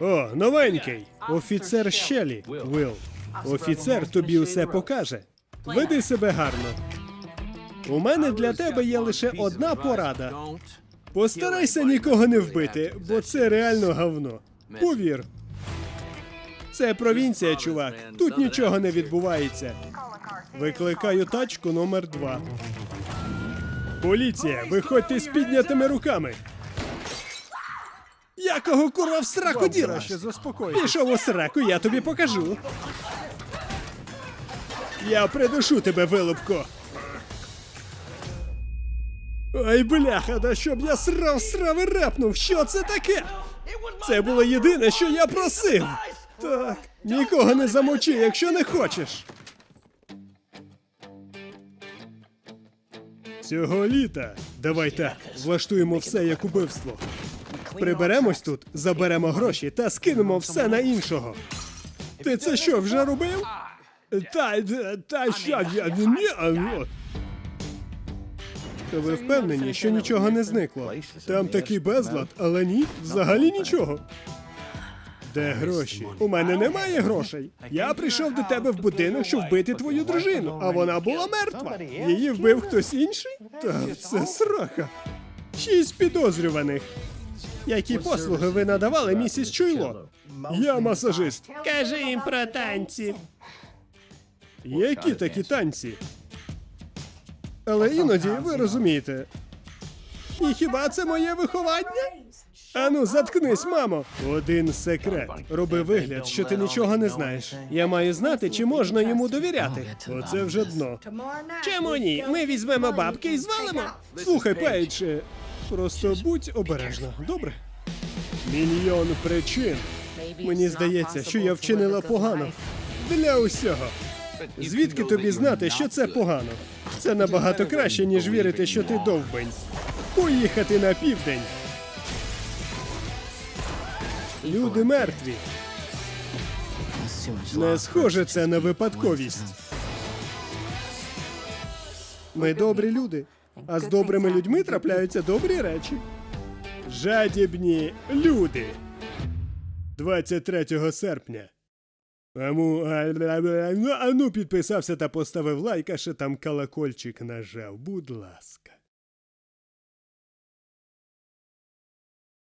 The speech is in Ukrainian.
О, новенький. Офіцер Щелі. Вил. Офіцер тобі усе покаже. Веди себе гарно. У мене для тебе є лише одна порада. Постарайся нікого не вбити, бо це реально говно. Повір. Це провінція, чувак. Тут нічого не відбувається. Викликаю тачку номер два. Поліція, виходьте з піднятими руками. Якого курва в сраку діра? ще заспокойся. Пішов у сраку, я тобі покажу. Я придушу тебе, вилупко. Ой, бляха, да щоб я срав, срав і репнув. Що це таке? Це було єдине, що я просив. Так, нікого не замочи, якщо не хочеш. Цього літа давай так, влаштуємо все як убивство. Приберемось тут, заберемо гроші та скинемо все на іншого. Ти це що, вже робив? Та, та що, я ні. ну. То ви впевнені, що нічого не зникло? Там такий безлад, але ні, взагалі нічого. Де гроші? У мене немає грошей. Я прийшов до тебе в будинок, щоб вбити твою дружину, а вона була мертва. Її вбив хтось інший? Та це срака. Шість підозрюваних. Які послуги ви надавали, місіс Чуйло? Я масажист. Кажи їм про танці. Які такі танці? Але іноді ви розумієте. І хіба це моє виховання? Ану, заткнись, мамо. Один секрет. Роби вигляд, що ти нічого не знаєш. Я маю знати, чи можна йому довіряти. Оце вже дно. Чому ні? Ми візьмемо бабки і звалимо. Слухай, Пейдж, просто будь обережна, добре? Мільйон причин. Мені здається, що я вчинила погано. Для усього. Звідки тобі знати, що це погано? Це набагато краще, ніж вірити, що ти довбень. Поїхати на південь. Люди мертві. Не схоже це на випадковість. Ми добрі люди, а з добрими людьми трапляються добрі речі. Жадібні люди. 23 серпня. Аму, а, а, а ну підписався та поставив лайк, а ще там колокольчик нажав. Будь ласка.